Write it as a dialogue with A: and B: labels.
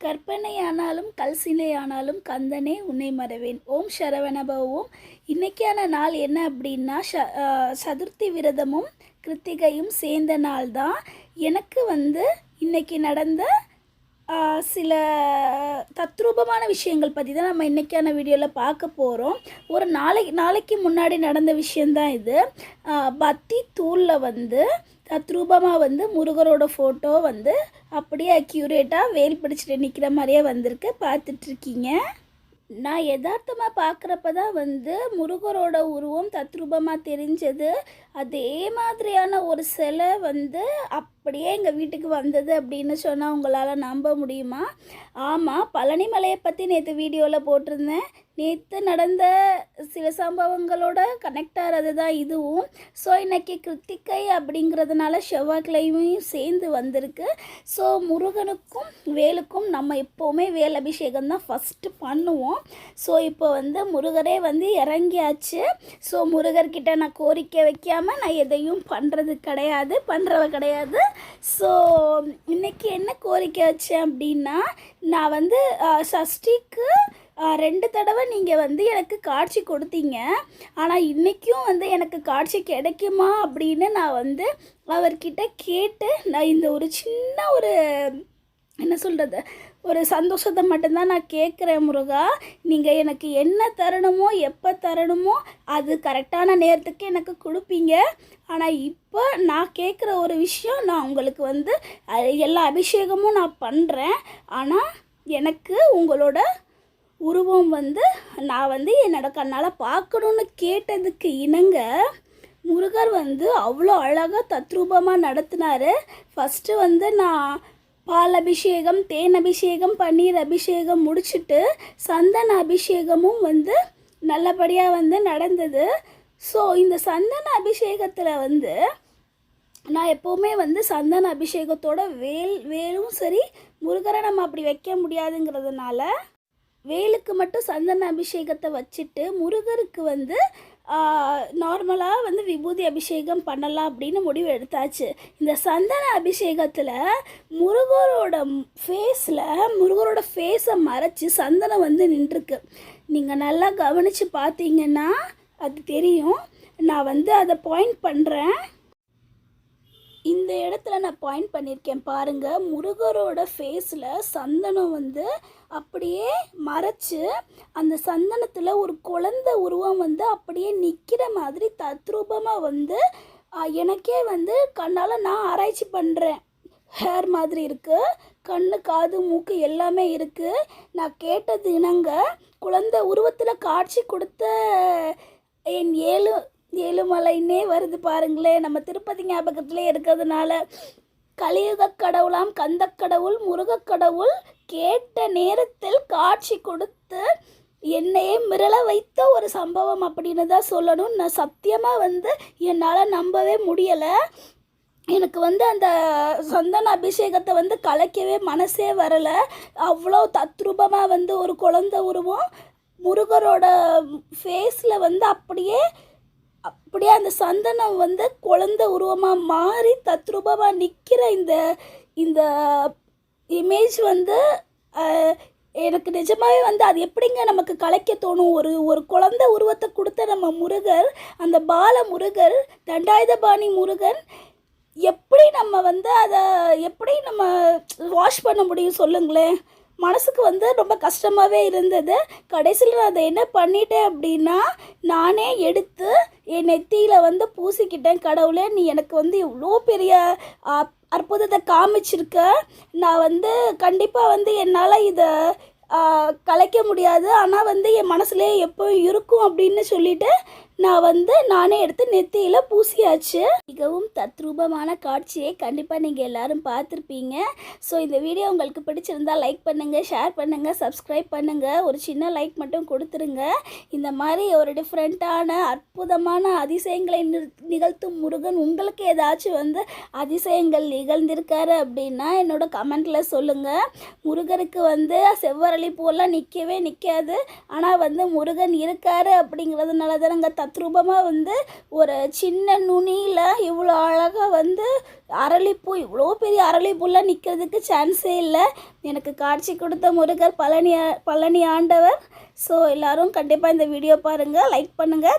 A: கற்பனையானாலும் கல்சினையானாலும் கந்தனே உன்னை மறவேன். ஓம் சரவணபவம். இன்னைக்கான நாள் என்ன அப்படின்னா ச சதுர்த்தி விரதமும் கிருத்திகையும் சேர்ந்த நாள் தான் எனக்கு வந்து இன்னைக்கு நடந்த சில தத்ரூபமான விஷயங்கள் பற்றி தான் நம்ம இன்றைக்கான வீடியோவில் பார்க்க போகிறோம் ஒரு நாளை நாளைக்கு முன்னாடி நடந்த விஷயந்தான் இது. பத்தி தூளில் வந்து தத்ரூபமாக வந்து முருகரோட ஃபோட்டோ வந்து அப்படியே அக்யூரேட்டாக வேல் பிடிச்சிட்டு நிற்கிற மாதிரியே வந்திருக்கு. பார்த்துட்ருக்கீங்க நான் யதார்த்தமாக பார்க்குறப்ப தான் வந்து முருகரோட உருவம் தத்ரூபமாக தெரிஞ்சது. அதே மாதிரியான ஒரு சிலை வந்து அப்படியே எங்கள் வீட்டுக்கு வந்தது அப்படின்னு சொன்னால் உங்களால் நம்ப முடியுமா? ஆமாம் பழனிமலையை பற்றி நேற்று வீடியோவில் போட்டிருந்தேன். நேற்று நடந்த சில சம்பவங்களோட கனெக்ட் ஆகிறது தான் இதுவும். ஸோ இன்றைக்கி கிருத்திகை அப்படிங்கிறதுனால செவ்வாய்க்கிழமையும் சேர்ந்து வந்திருக்கு. ஸோ முருகனுக்கும் வேலுக்கும் நம்ம எப்போவுமே வேல் அபிஷேகம் தான் ஃபஸ்ட்டு பண்ணுவோம். ஸோ இப்போ வந்து முருகரே வந்து இறங்கியாச்சு. ஸோ முருகர்கிட்ட நான் கோரிக்கை வைக்காமல் நான் எதையும் பண்ணுறது கிடையாது பண்ணுறவ கிடையாது. ஸோ இன்றைக்கி என்ன கோரிக்கை வச்சேன் அப்படின்னா நான் வந்து சஷ்டிக்கு ரெண்டு தடவை நீங்கள் வந்து எனக்கு காட்சி கொடுத்தீங்க. ஆனால் இன்றைக்கும் வந்து எனக்கு காட்சி கிடைக்குமா அப்படின்னு நான் வந்து அவர்கிட்ட கேட்டு நான் இந்த ஒரு சின்ன ஒரு என்ன சொல்கிறது ஒரு சந்தோஷத்தை மட்டும்தான் நான் கேட்குறேன் முருகா. நீங்கள் எனக்கு என்ன தரணுமோ எப்போ தரணுமோ அது கரெக்டான நேரத்துக்கு எனக்கு கொடுப்பீங்க. ஆனால் இப்போ நான் கேட்குற ஒரு விஷயம் நான் உங்களுக்கு வந்து எல்லா அபிஷேகமும் நான் பண்ணுறேன் ஆனால் எனக்கு உங்களோட உருவம் வந்து நான் வந்து என்னோட கண்ணால் பார்க்கணுன்னு கேட்டதுக்கு இணங்க முருகர் வந்து அவ்வளோ அழகாக தத்ரூபமாக நடத்தினாரு. ஃபஸ்ட்டு வந்து நான் பால் அபிஷேகம் தேன் அபிஷேகம் பன்னீர் அபிஷேகம் முடிச்சுட்டு சந்தன அபிஷேகமும் வந்து நல்லபடியாக வந்து நடந்தது. ஸோ இந்த சந்தன அபிஷேகத்தில் வந்து நான் எப்போவுமே வந்து சந்தன அபிஷேகத்தோட வேல் வேலும் சரி முருகரை நம்ம அப்படி வைக்க முடியாதுங்கிறதுனால வேலுக்கு மட்டும் சந்தன அபிஷேகத்தை வச்சுட்டு முருகருக்கு வந்து நார்மலாக வந்து விபூதி அபிஷேகம் பண்ணலாம் அப்படின்னு முடிவு எடுத்தாச்சு. இந்த சந்தன அபிஷேகத்தில் முருகரோட ஃபேஸில் முருகரோட ஃபேஸை மறைச்சி சந்தனம் வந்து நின்றுருக்கு. நீங்கள் நல்லா கவனித்து பார்த்தீங்கன்னா அது தெரியும். நான் வந்து அதை பாயிண்ட் பண்ணுறேன் இந்த இடத்துல நான் பாயிண்ட் பண்ணியிருக்கேன். பாருங்கள் முருகரோட ஃபேஸில் சந்தனம் வந்து அப்படியே மறைச்சு அந்த சந்தனத்தில் ஒரு குழந்தை உருவம் வந்து அப்படியே நிற்கிற மாதிரி தத்ரூபமாக வந்து எனக்கே வந்து கண்ணால் நான் ஆராய்ச்சி பண்ணுறேன் ஹேர் மாதிரி இருக்குது கண்ணு காது மூக்கு எல்லாமே இருக்குது நான் கேட்டது இனங்க குழந்தை உருவத்தில் காட்சி கொடுத்த என் ஏழு ஏழுமலைன்னே வருது பாருங்களேன் நம்ம திருப்பதி ஞாபகத்திலே இருக்கிறதுனால கலியுக கடவுளாம் கந்த கடவுள் முருகக் கடவுள் கேட்ட நேரத்தில் காட்சி கொடுத்து என்னையே மிரள வைத்த ஒரு சம்பவம் அப்படின்னு தான் சொல்லணும். நான் சத்தியமாக வந்து என்னால் நம்பவே முடியலை. எனக்கு வந்து அந்த சந்தன அபிஷேகத்தை வந்து கலைக்கவே மனசே வரலை. அவ்வளோ தத்ரூபமாக வந்து ஒரு குழந்த உருவம் முருகரோட ஃபேஸில் வந்து அப்படியே அப்படியே அந்த சந்தனம் வந்து குழந்தை உருவமாக மாறி தத்ரூபமாக நிற்கிற இந்த இந்த இமேஜ் வந்து எனக்கு நிஜமாகவே வந்து அது எப்படிங்க நமக்கு கலைக்க தோணும்? ஒரு ஒரு குழந்தை உருவத்தை கொடுத்த நம்ம முருகர் அந்த பால முருகர் தண்டாயுதபாணி முருகன் எப்படி நம்ம வந்து அதை எப்படி நம்ம வாஷ் பண்ண முடியும் சொல்லுங்களேன்? மனசுக்கு வந்து ரொம்ப கஷ்டமாகவே இருந்தது. கடைசியில் நான் அதை என்ன பண்ணிட்டேன் அப்படின்னா நானே எடுத்து என் நெத்தியில் வந்து பூசிக்கிட்டேன். கடவுளே நீ எனக்கு வந்து இவ்வளோ பெரிய அற்புதத்தை காமிச்சிருக்க. நான் வந்து கண்டிப்பாக வந்து என்னால் இதை கலைக்க முடியாது. ஆனால் வந்து என் மனசுலேயே எப்போ இருக்கும் அப்படின்னு சொல்லிட்டு நான் வந்து நானே எடுத்து நெத்தியில் பூசியாச்சு. மிகவும் தத்ரூபமான காட்சியை கண்டிப்பாக நீங்கள் எல்லோரும் பார்த்துருப்பீங்க. ஸோ இந்த வீடியோ உங்களுக்கு பிடிச்சிருந்தா லைக் பண்ணுங்கள் ஷேர் பண்ணுங்கள் சப்ஸ்கிரைப் பண்ணுங்கள் ஒரு சின்ன லைக் மட்டும் கொடுத்துருங்க. இந்த மாதிரி ஒரு டிஃப்ரெண்ட்டான அற்புதமான அதிசயங்களை நிகழ்த்தும் முருகன் உங்களுக்கு ஏதாச்சும் வந்து அதிசயங்கள் நிகழ்ந்திருக்காரு அப்படின்னா என்னோட கமெண்ட்டில் சொல்லுங்கள் முருகருக்கு வந்து செவ்வரளி பூவெல்லாம் நிற்கவே நிற்காது ஆனால் வந்து முருகன் இருக்காரு அப்படிங்கிறதுனால தான் நாங்கள் தத்ரூபமாக வந்து ஒரு சின்ன நுனியில் இவ்வளோ அழகாக வந்து அரளிப்பூ இவ்வளோ பெரிய அரளிப்பூலாம் நிற்கிறதுக்கு சான்ஸே இல்லை. எனக்கு காட்சி கொடுத்த முருகர் பழனி பழனி ஆண்டவர். ஸோ எல்லாரும் கண்டிப்பாக இந்த வீடியோ பாருங்கள் லைக் பண்ணுங்கள்